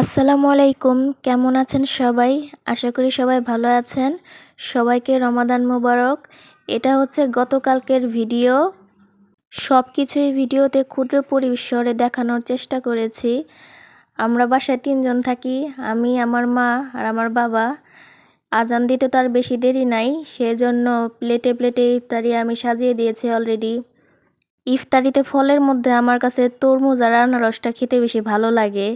আসসালামু আলাইকুম। কেমন আছেন সবাই? আশা করি সবাই ভালো আছেন। সবাইকে রমাদান মোবারক। এটা হচ্ছে গতকালকের ভিডিও। সব কিছুই ভিডিওতে ক্ষুদ্র পরিসরে দেখানোর চেষ্টা করেছি। আমরা বাসায় তিনজন থাকি। আমি, আমার মা আর আমার বাবা। আজান দিতে তো আর বেশি দেরি নাই। সেজন্য প্লেটে প্লেটে ইফতারি আমি সাজিয়ে দিয়েছি অলরেডি ইফতারিতে ফলের মধ্যে আমার কাছে তরমুজ আর আনারসটা খেতে বেশি ভালো লাগে।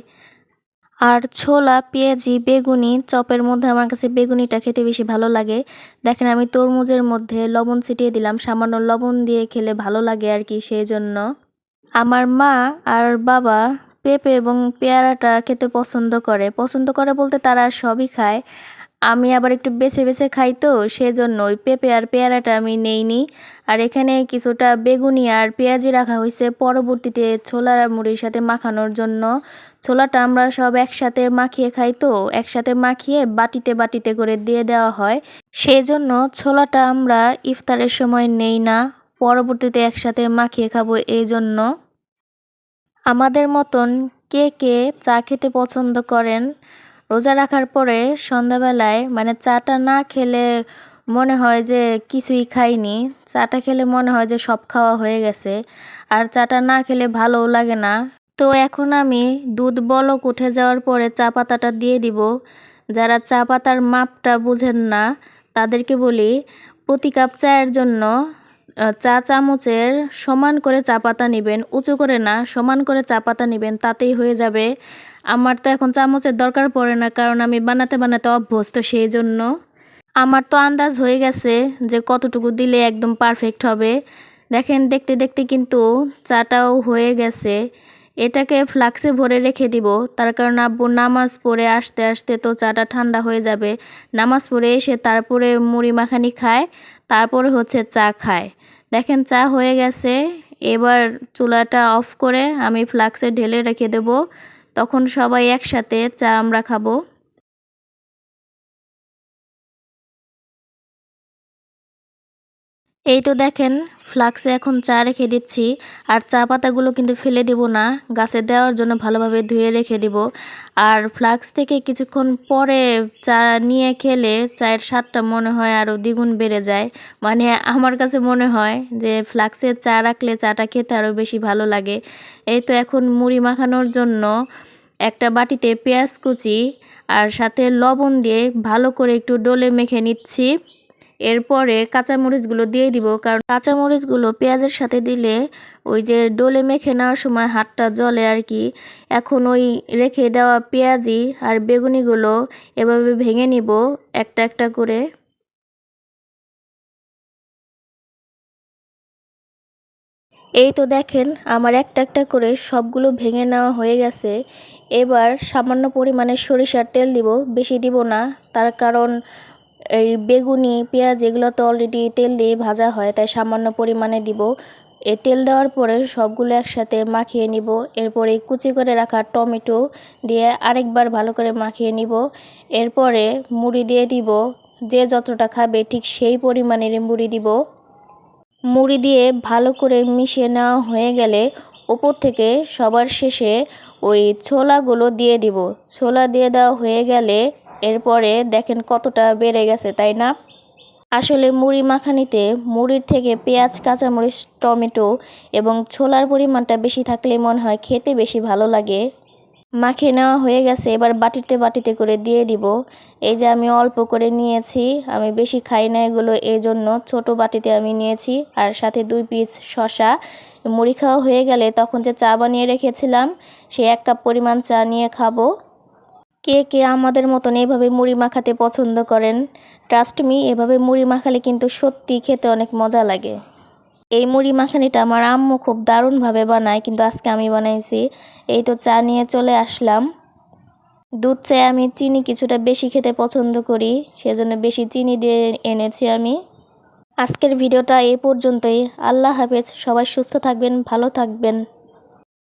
আর ছোলা, পেঁয়াজি, বেগুনি, চপের মধ্যে আমার কাছে বেগুনিটা খেতে বেশি ভালো লাগে। দেখেন আমি তরমুজের মধ্যে লবণ ছিটিয়ে দিলাম, সামান্য লবণ দিয়ে খেলে ভালো লাগে আর কি সেই জন্য আমার মা আর বাবা পেঁপে এবং পেয়ারাটা খেতে পছন্দ করে। পছন্দ করে বলতে তারা সবই খায়। আমি আবার একটু বেছে বেছে খাই তো, সেজন্য ওই পেঁপে আর পেয়ারাটা আমি নেইনি। আর এখানে কিছুটা বেগুনি আর পেঁয়াজি রাখা হয়েছে পরবর্তীতে ছোলার মুড়ির সাথে মাখানোর জন্য। ছোলাটা আমরা সব একসাথে মাখিয়ে খাই তো, একসাথে মাখিয়ে বাটিতে বাটিতে করে দিয়ে দেওয়া হয়। সেই জন্য ছোলাটা আমরা ইফতারের সময় নেই না, পরবর্তীতে একসাথে মাখিয়ে খাব এই জন্য আমাদের মতন কে কে চা খেতে পছন্দ করেন রোজা রাখার পরে সন্ধ্যাবেলায় মানে চাটা না খেলে মনে হয় যে কিছুই খাইনি। চাটা খেলে মনে হয় যে সব খাওয়া হয়ে গেছে। আর চাটা না খেলে ভালোও লাগে না। তো এখন আমি দুধ বলক উঠে যাওয়ার পরে চা পাতাটা দিয়ে দিব। যারা চা পাতার মাপটা বুঝেন না, তাদেরকে বলি প্রতি কাপ চায়ের জন্য চা চামচের সমান করে চা পাতা নেবেন, উঁচু করে না, সমান করে চা পাতা নেবেন, তাতেই হয়ে যাবে। আমার তো এখন চামচের দরকার পড়ে না, কারণ আমি বানাতে বানাতে অভ্যস্ত সেই জন্য আমার তো আন্দাজ হয়ে গেছে যে কতটুকু দিলে একদম পারফেক্ট হবে। দেখেন, দেখতে দেখতে কিন্তু চাটাও হয়ে গেছে। এটাকে ফ্লাক্সে ভরে রেখে দিব, তার কারণ আব্বু নামাজ পড়ে আসতে আসতে তো চাটা ঠান্ডা হয়ে যাবে। নামাজ পড়ে এসে তারপরে মুড়ি মাখানি খায়, তারপরে হচ্ছে চা খায়। দেখেন, চা হয়ে গেছে। এবার চুলাটা অফ করে আমি ফ্লাক্সে ঢেলে রেখে দেব। তখন সবাই একসাথে চা আমরা খাব। এই তো দেখেন, ফ্লাক্সে এখন চা রেখে দিচ্ছি, আর চা পাতাগুলো কিন্তু ফেলে দিব না, গাছে দেওয়ার জন্য ভালোভাবে ধুয়ে রেখে দিব। আর ফ্লাক্স থেকে কিছুক্ষণ পরে চা নিয়ে খেলে চায়ের স্বাদটা মনে হয় আরও দ্বিগুণ বেড়ে যায়। মানে আমার কাছে মনে হয় যে ফ্লাক্সে চা রাখলে চাটা খেতে আরও বেশি ভালো লাগে। এই তো এখন মুড়ি মাখানোর জন্য একটা বাটিতে পেঁয়াজ কুচি, আর সাথে লবণ দিয়ে ভালো করে একটু ডলে মেখে নিচ্ছি। এরপরে কাঁচামরিচগুলো দিয়ে দিব, কারণ কাঁচামরিচগুলো পেঁয়াজের সাথে দিলে ওই যে ডোলে মেখে নেওয়ার সময় হাতটা জলে আর কি। এখন ওই রেখে দেওয়া পেঁয়াজি আর বেগুনিগুলো এভাবে ভেঙে নিব একটা একটা করে। এই তো দেখেন আমার একটা একটা করে সবগুলো ভেঙে নেওয়া হয়ে গেছে। এবার সামান্য পরিমাণে সরিষার তেল দিব, বেশি দিব না, তার কারণ এই বেগুনি, পেঁয়াজ এগুলো তো অলরেডি তেল দিয়ে ভাজা হয়, তাই সামান্য পরিমাণে দিব। এই তেল দেওয়ার পরে সবগুলো একসাথে মাখিয়ে নিব। এরপরে কুচি করে রাখা টমেটো দিয়ে আরেকবার ভালো করে মাখিয়ে নিব। এরপরে মুড়ি দিয়ে দিব। যে যতটা খাবে ঠিক সেই পরিমাণের মুড়ি দিব। মুড়ি দিয়ে ভালো করে মিশিয়ে নেওয়া হয়ে গেলে ওপর থেকে সবার শেষে ওই ছোলাগুলো দিয়ে দিব। ছোলা দিয়ে দেওয়া হয়ে গেলে এরপরে দেখেন কতটা বেড়ে গেছে, তাই না? আসলে মুড়ি মাখানিতে মুড়ির থেকে পেঁয়াজ, কাঁচামরিচ, টমেটো এবং ছোলার পরিমাণটা বেশি থাকলে মনে হয় খেতে বেশি ভালো লাগে। মাখিয়ে নেওয়া হয়ে গেছে, এবার বাটিতে বাটিতে করে দিয়ে দিব। এই যে আমি অল্প করে নিয়েছি, আমি বেশি খাই না এগুলো এই জন্য ছোটো বাটিতে আমি নিয়েছি আর সাথে দুই পিস শশা মুড়ি খাওয়া হয়ে গেলে তখন যে চা বানিয়ে রেখেছিলাম, সে এক কাপ পরিমাণ চা নিয়ে খাব। কে কে আমাদের মতন এভাবে মুড়ি মাখাতে পছন্দ করেন? ট্রাস্ট মি এভাবে মুড়ি মাখালে কিন্তু সত্যি খেতে অনেক মজা লাগে। এই মুড়ি মাখানিটা আমার আম্মু খুব দারুণভাবে বানায়, কিন্তু আজকে আমি বানাইছি। এই তো চা নিয়ে চলে আসলাম। দুধ চায় আমি চিনি কিছুটা বেশি খেতে পছন্দ করি, সেজন্য বেশি চিনি দিয়ে এনেছি আমি। আজকের ভিডিওটা এই পর্যন্তই। আল্লাহ হাফেজ, সবাই সুস্থ থাকবেন, ভালো থাকবেন।